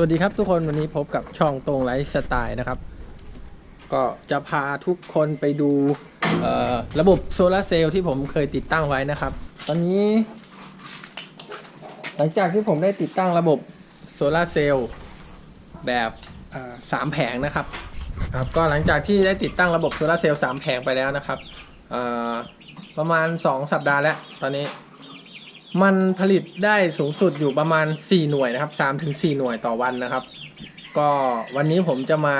วัสดีครับทุกคนวันนี้พบกับช่องตรงไลฟ์สไตล์นะครับ ก็จะพาทุกคนไปดูระบบโซลาเซลล์ที่ผมเคยติดตั้งไว้นะครับ ตอนนี้ หลังจากที่ผมได้ติดตั้งระบบโซลาเซลล์แบบสามแผงนะครับครับ ก็หลังจากที่ได้ติดตั้งระบบโซลาเซลล์สามแผงไปแล้วนะครับประมาณ 2 สัปดาห์แล้วตอนนี้ มันผลิตได้สูงสุดอยู่ประมาณ 4 หน่วยนะครับ3ถึง4หน่วยต่อวันนะครับ ก็วันนี้ผมจะมา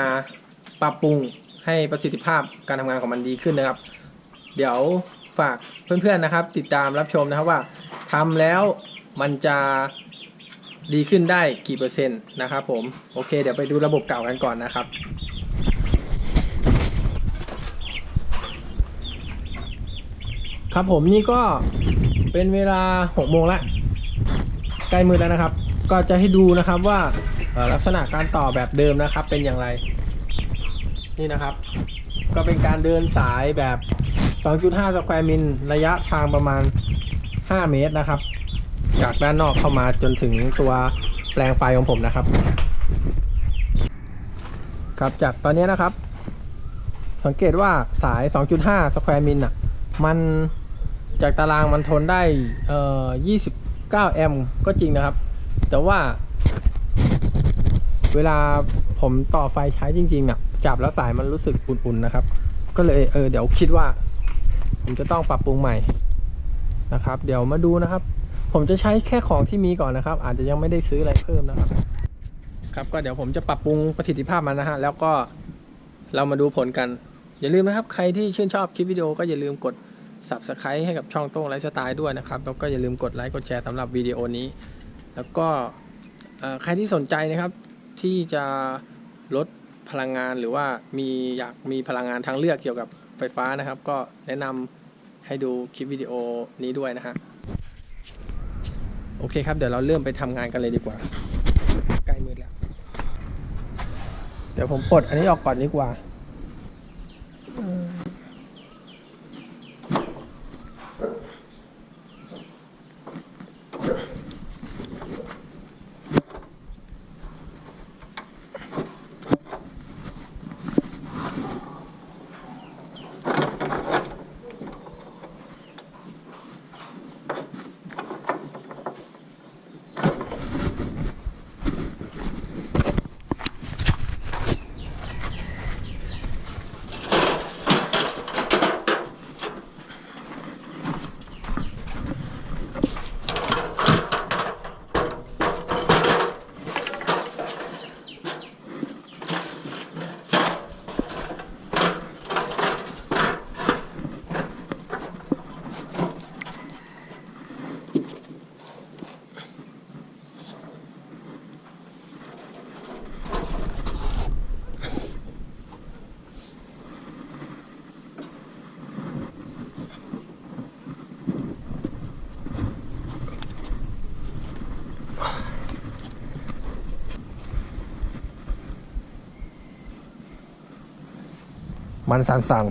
ปรับปรุงให้ประสิทธิภาพการทำงานของมันดีขึ้นนะครับ เดี๋ยวฝากเพื่อนๆนะครับ ติดตามรับชมนะครับว่าทำแล้วมันจะดีขึ้นได้กี่เปอร์เซ็นต์นะครับผมโอเค เดี๋ยวไปดูระบบเก่ากันก่อนนะครับครับผมนี่ก็ เป็นเวลา6โมงแล้วใกล้มืดแล้วนะครับ ก็จะให้ดูนะครับว่าลักษณะการต่อแบบเดิมนะครับ เป็นอย่างไร นี่นะครับ ก็เป็นการเดินสายแบบ 2.5 สแควร์มิลระยะทางประมาณ 5 เมตรนะครับ จากด้านนอกเข้ามาจนถึงตัวแปลงไฟของผมนะครับ ครับจากตอนนี้นะครับ สังเกตว่าสาย 2.5 สแควร์มิลอะ มัน จากตารางมันทนได้เอ่อ29 แอมป์ก็จริงนะครับ แต่ว่า เวลาผมต่อไฟใช้จริงๆอะจับแล้วสายมันรู้สึกอุ่นๆนะครับ ก็เลยเออเดี๋ยวคิดว่า ผมจะต้องปรับปรุงใหม่นะครับ เดี๋ยวมาดูนะครับ ผมจะใช้แค่ของที่มีก่อนนะครับ อาจจะยังไม่ได้ซื้ออะไรเพิ่มนะครับ ครับก็เดี๋ยวผมจะปรับปรุงประสิทธิภาพมันนะฮะแล้วก็เรามาดูผลกัน อย่าลืมนะครับ ใครที่ชื่นชอบคลิปวิดีโอก็อย่าลืมกด subscribe ให้กับช่องโต้งไลฟ์สไตล์ด้วยนะครับ แล้วก็อย่าลืมกดไลค์กดแชร์สำหรับวิดีโอนี้ แล้วก็ใครที่สนใจนะครับที่จะลดพลังงานหรือว่ามีอยากมีพลังงานทางเลือกเกี่ยวกับไฟฟ้านะครับ ก็แนะนำให้ดูคลิปวิดีโอนี้ด้วยนะฮะโอเคครับ เดี๋ยวเราเริ่มไปทำงานกันเลยดีกว่าใกล้มืดแล้ว เดี๋ยวผมปลดอันนี้ออกก่อนดีกว่า มันสั่นสั่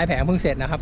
าย้ายแผงเพิ่งเสร็จนะครับ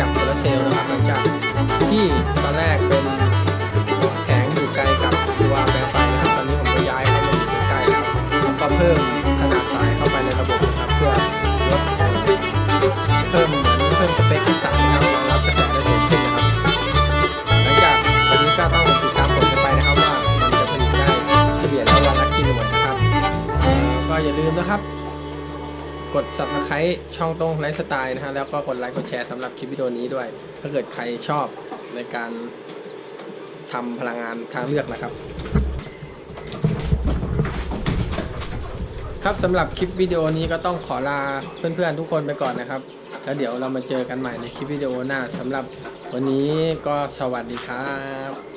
จากโซลาเซลล์นะครับหลังจากที่ตอนแรกเป็นแผงอยู่ไกลกับตัวแปลงไฟนะครับตอนนี้ผมก็ย้ายให้มันอยู่ใกล้ๆแล้วแล้วก็เพิ่ม กด subscribe ช่องตรงไลฟ์สไตล์นะฮะ แล้วก็กดไลค์กดแชร์สำหรับคลิปวิดีโอนี้ด้วย ถ้าเกิดใครชอบในการทำพลังงานทางเลือกนะครับ ครับสำหรับคลิปวิดีโอนี้ก็ต้องขอลาเพื่อนๆทุกคนไปก่อนนะครับ แล้วเดี๋ยวเรามาเจอกันใหม่ในคลิปวิดีโอหน้าสำหรับวันนี้ก็สวัสดีครับ